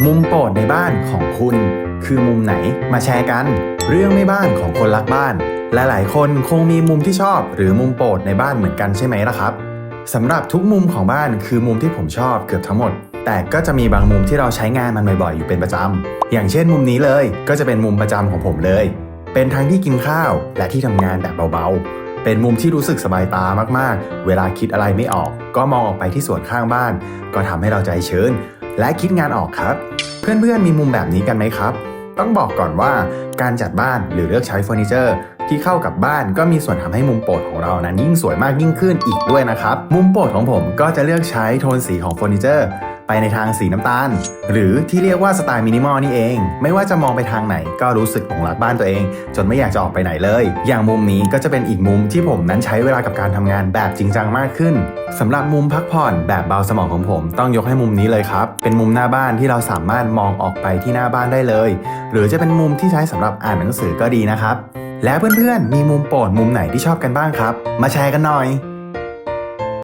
มุมโปรดในบ้านของคุณ คือมุมไหนมาแชร์กัน เรื่องในบ้านของคนรักบ้าน และหลายคนคงมีมุมที่ชอบ หรือมุมโปรดในบ้านเหมือนกันใช่ไหมล่ะครับสำหรับทุกมุมของบ้านคือมุมที่ผมชอบเกือบทั้งหมด แต่ก็จะมีบางมุมที่เราใช้งานมันบ่อยๆ อยู่เป็นประจำอย่างเช่นมุมนี้เลยก็จะเป็นมุมประจำของผมเลย เป็นทั้งที่กินข้าวและที่ทำงานแบบเบาๆ เป็นมุมที่รู้สึกสบายตามากๆ เวลาคิดอะไรไม่ออก ก็มองออกไปที่สวนข้างบ้าน ก็ทำให้เราใจชื้นและคิดงานออกครับ เพื่อนๆมีมุมแบบนี้กันไหมครับ ต้องบอกก่อนว่าการจัดบ้านหรือเลือกใช้เฟอร์นิเจอร์ที่เข้ากับบ้านก็มีส่วนทำให้มุมโปรดของเรานั้นยิ่งสวยมากยิ่งขึ้นอีกด้วยนะครับ มุมโปรดของผมก็จะเลือกใช้โทนสีของเฟอร์นิเจอร์ไปในทางสีน้ำตาล หรือที่เรียกว่าสไตล์มินิมอลนี่เอง ไม่ว่าจะมองไปทางไหนก็รู้สึกหลงรักบ้านตัวเอง จนไม่อยากจะออกไปไหนเลย อย่างมุมนี้ก็จะเป็นอีกมุมที่ผมนั้นใช้เวลากับการทำงานแบบจริงจังมากขึ้นสำหรับมุมพักผ่อนแบบเบาสมองของผม ต้องยกให้มุมนี้เลยครับ เป็นมุมหน้าบ้านที่เราสามารถมองออกไปที่หน้าบ้านได้เลย หรือจะเป็นมุมที่ใช้สำหรับอ่านหนังสือก็ดีนะครับ แล้วเพื่อนๆมีมุมโปรดมุมไหนที่ชอบกันบ้างครับ มาแชร์กันหน่อย